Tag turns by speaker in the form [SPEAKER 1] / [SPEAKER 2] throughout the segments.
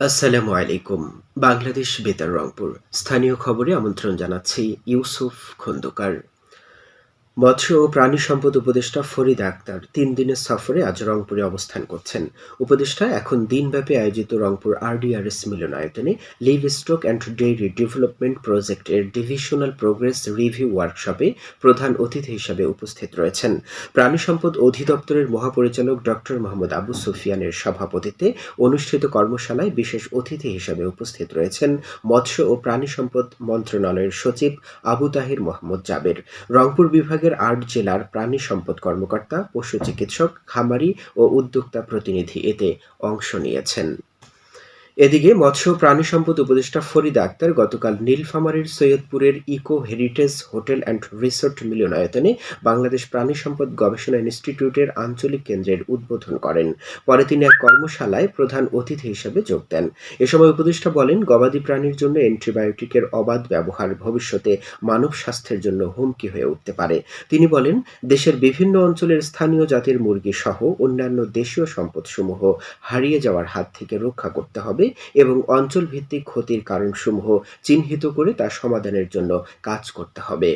[SPEAKER 1] আসসালামু আলাইকুম। বাংলাদেশ বেতার রংপুর। স্থানীয় খবরে আমন্ত্রণ জানাচ্ছি ইউসুফ খন্দকার। মৎস্য ও প্রাণী সম্পদ উপদেষ্টা ফরিদ আক্তার তিন দিনের সফরে আজ রংপুরে অবস্থান করছেন। উপদেষ্টা এখন দিনব্যাপী আয়োজিত রংপুর আরডিআরএস মিলনায়তনে livestock and dairy development প্রজেক্টের ডিভিশনাল প্রোগ্রেস রিভিউ ওয়ার্কশপে প্রধান অতিথি হিসাবে উপস্থিত রয়েছেন। প্রাণী সম্পদ অধিদপ্তরের মহাপরিচালক ডক্টর মোহাম্মদ আবু সুফিয়ানের সভাপতিত্বে অনুষ্ঠিত কর্মশালায় বিশেষ অতিথি হিসাবে উপস্থিত রয়েছেন মৎস্য ও প্রাণী সম্পদ মন্ত্রণালয়ের সচিব আবু তাহির মোহাম্মদ জাবের। রংপুর বিভাগের আট জেলার প্রাণী সম্পদ কর্মকর্তা, পশু চিকিৎসক, খামারি ও উদ্যোক্তা প্রতিনিধি এতে অংশ নিয়েছেন। এদিকে মৎস্য প্রাণী সম্পদ উপদেষ্টা ফরিদা আক্তার গতকাল নীলফামারীর সৈয়দপুরের eco heritage hotel and resort মিলনায়তনে বাংলাদেশ প্রাণী সম্পদ গবেষণা ইনস্টিটিউটের আঞ্চলিক কেন্দ্রের উদ্বোধন করেন। পরে তিনি এক কর্মশালায় প্রধান অতিথি হিসেবে যোগ দেন। এ সময় উপদেষ্টা বলেন, গবাদি প্রাণীর জন্য অ্যান্টিবায়োটিকের অবাধ ব্যবহার ভবিষ্যতে মানব স্বাস্থ্যের জন্য হুমকি হয়ে উঠতে পারে। তিনি বলেন, দেশের বিভিন্ন অঞ্চলের স্থানীয় জাতের মুরগি সহ অন্যান্য দেশীয় সম্পদসমূহ হারিয়ে যাওয়ার হাত থেকে রক্ষা করতে হবে। এবং অঞ্চল ভিত্তিক ক্ষতির কারণসমূহ চিহ্নিত করে তা সমাধানের জন্য কাজ করতে হবে।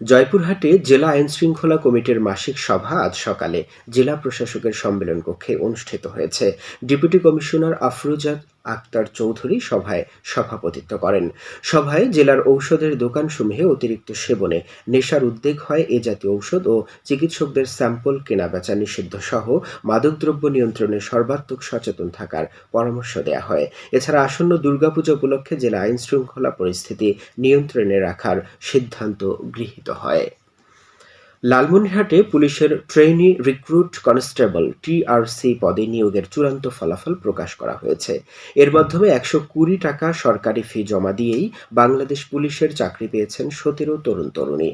[SPEAKER 1] জয়পুরহাটে জেলা আইন শৃঙ্খলা কমিটির মাসিক সভা আজ সকালে জেলা প্রশাসকের সম্মেলন কক্ষে অনুষ্ঠিত হয়েছে। ডেপুটি কমিশনার আফরোজা আক্তার চৌধুরী সভায় সভাপতিত্ব করেন। সভায় জেলার ঔষধের দোকানসমূহে অতিরিক্ত সেবনে, নেশার উদ্বেগ হয় এ জাতীয় ঔষধ ও চিকিৎসকদের স্যাম্পল কেনাবেচা নিষিদ্ধ সহ মাদকদ্রব্য নিয়ন্ত্রণে সর্বাত্মক সচেতন থাকার পরামর্শ দেওয়া হয়। এছাড়া আসন্ন দুর্গাপূজা উপলক্ষে জেলা আইন শৃঙ্খলা পরিস্থিতি নিয়ন্ত্রণে রাখার সিদ্ধান্ত গৃহীত হয়। লালমনিরহাটে পুলিশের ট্রেনি রিক্রুট কনস্টেবল টিআরসি পদে নিয়োগের চূড়ান্ত ফলাফল প্রকাশ করা হয়েছে। এর মাধ্যমে একশো কুড়ি টাকা সরকারি ফি জমা দিয়েই বাংলাদেশ পুলিশের চাকরি পেয়েছেন সতেরো তরুণ তরুণী।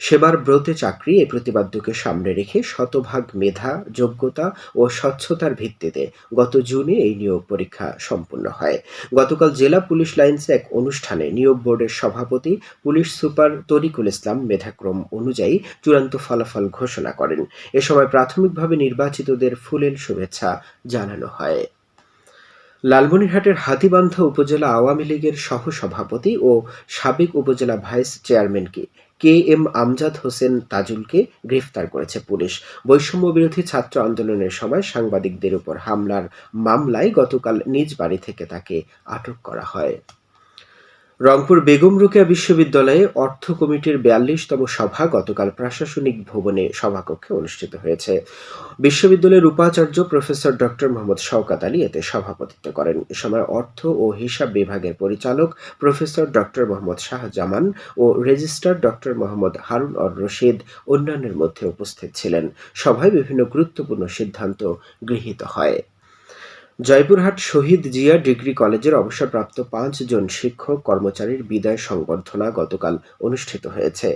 [SPEAKER 1] সেবার ব্রতে চাকরি এ প্রতিপাদ্যকে সামনে রেখে শতভাগ মেধা, যোগ্যতা ও স্বচ্ছতার ভিত্তিতে গত জুনে এই নিয়োগ পরীক্ষা সম্পন্ন হয়। গতকাল জেলা পুলিশ লাইন্সে এক অনুষ্ঠানে নিয়োগ বোর্ডের সভাপতি পুলিশ সুপার তরিকুল ইসলাম মেধাক্রম অনুযায়ী চূড়ান্ত ফলাফল ঘোষণা করেন। এ সময় প্রাথমিকভাবে নির্বাচিতদের ফুলেল শুভেচ্ছা জানানো হয়। লালমনিরহাটের হাতিবান্ধা উপজেলা আওয়ামী লীগের সহসভাপতি ও সাবেক উপজেলা ভাইস চেয়ারম্যানকে কে এম আমজাদ হোসেন তাজুলকে গ্রেফতার করেছে পুলিশ। বৈষম্য বিরোধী ছাত্র আন্দোলনের সময় সাংবাদিকদের উপর হামলার মামলায় গতকাল নিজ বাড়ি থেকে তাকে আটক করা হয়। রংপুর বেগম রোকেয়া বিশ্ববিদ্যালয়ে অর্থ কমিটির বিয়াল্লিশতম সভা গতকাল প্রশাসনিক ভবনে সভাকক্ষে অনুষ্ঠিত হয়েছে। বিশ্ববিদ্যালয়ের উপাচার্য প্রফেসর ডক্টর মোহাম্মদ শওকাত আলী এতে সভাপতিত্ব করেন। এ সময় অর্থ ও হিসাব বিভাগের পরিচালক প্রফেসর ডক্টর মোহাম্মদ শাহজামান ও registrar doctor Mohammad Harun or Rashid অন্যান্যের মধ্যে উপস্থিত ছিলেন। সভায় বিভিন্ন গুরুত্বপূর্ণ সিদ্ধান্ত গৃহীত হয়। জয়পুরহাট শহীদ জিয়া ডিগ্রি কলেজের অবসরপ্রাপ্ত পাঁচজন শিক্ষক কর্মচারীর বিদায় সংবর্ধনা গতকাল অনুষ্ঠিত হয়েছে।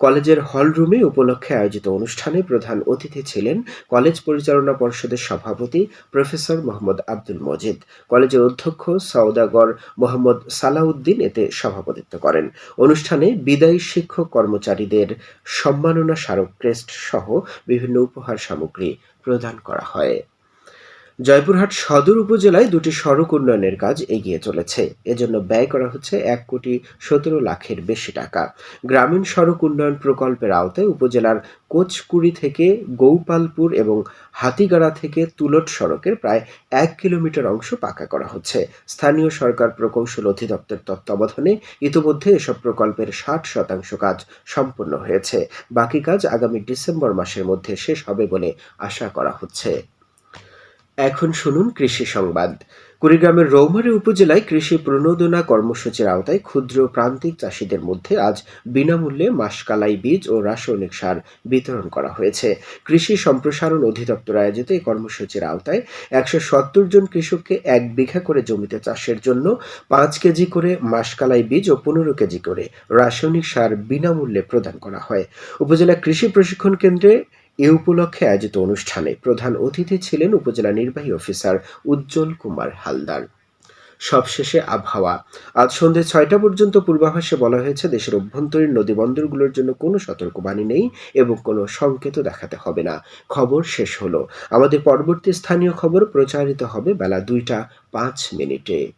[SPEAKER 1] কলেজের হলরুমে উপলক্ষে আয়োজিত অনুষ্ঠানে প্রধান অতিথি ছিলেন কলেজ পরিচালনা পর্ষদের সভাপতি প্রফেসর মোহাম্মদ আব্দুল মজিদ। কলেজের অধ্যক্ষ সওদাগর মোহাম্মদ সালাউদ্দিন এতে সভাপতিত্ব করেন। অনুষ্ঠানে বিদায়ী শিক্ষক কর্মচারীদের সম্মাননা স্মারক ক্রেস্ট সহ বিভিন্ন উপহার সামগ্রী প্রদান করা হয়। জয়পুরহাট সদর উপজেলায় দুটি সড়ক উন্নয়নের কাজ এগিয়ে চলেছে। এজন্য ব্যয় করা হচ্ছে এক কোটি সতেরো লাখের বেশি টাকা। গ্রামীণ সড়ক উন্নয়ন প্রকল্পের আওতায় উপজেলার কোচকুড়ি থেকে গৌপালপুর এবং হাতিগাড়া থেকে তুলট সড়কের প্রায় এক কিলোমিটার অংশ পাকা করা হচ্ছে। স্থানীয় সরকার প্রকৌশল অধিদপ্তর তত্ত্বাবধানে ইতিমধ্যে এসব প্রকল্পের ষাট শতাংশ কাজ সম্পন্ন হয়েছে। বাকি কাজ আগামী ডিসেম্বর মাসের মধ্যে শেষ হবে বলে আশা করা হচ্ছে। এখন শুনুন কৃষি সংবাদ। কুড়িগ্রামের রৌমারী উপজেলায় কৃষি প্রণোদনা কর্মসূচির আওতায় ক্ষুদ্র প্রান্তিক চাষিদের মধ্যে আজ বিনামূল্যে মাসকালাই বীজ ও রাসায়নিক সার বিতরণ করা হয়েছে। কৃষি সম্প্রসারণ অধিদপ্তর আয়োজিত এই কর্মসূচির আওতায় একশো সত্তর জন কৃষককে এক বিঘা করে জমিতে চাষের জন্য পাঁচ কেজি করে মাসকালাই বীজ ও পনেরো কেজি করে রাসায়নিক সার বিনামূল্যে প্রদান করা হয়। উপজেলা কৃষি প্রশিক্ষণ কেন্দ্রে এ উপলক্ষে আয়োজিত অনুষ্ঠানে প্রধান অতিথি ছিলেন উপজেলা নির্বাহী অফিসার উজ্জ্বল কুমার হালদার। সবশেষে আবহাওয়া। আজ সন্ধ্যে ছয়টা পর্যন্ত পূর্বাভাসে বলা হয়েছে, দেশের অভ্যন্তরীণ নদী বন্দরগুলোর জন্য কোনো সতর্কবাণী নেই এবং কোনো সংকেতও দেখাতে হবে না। খবর শেষ হলো। আমাদের পরবর্তী স্থানীয় খবর প্রচারিত হবে বেলা দুইটা পাঁচ মিনিটে।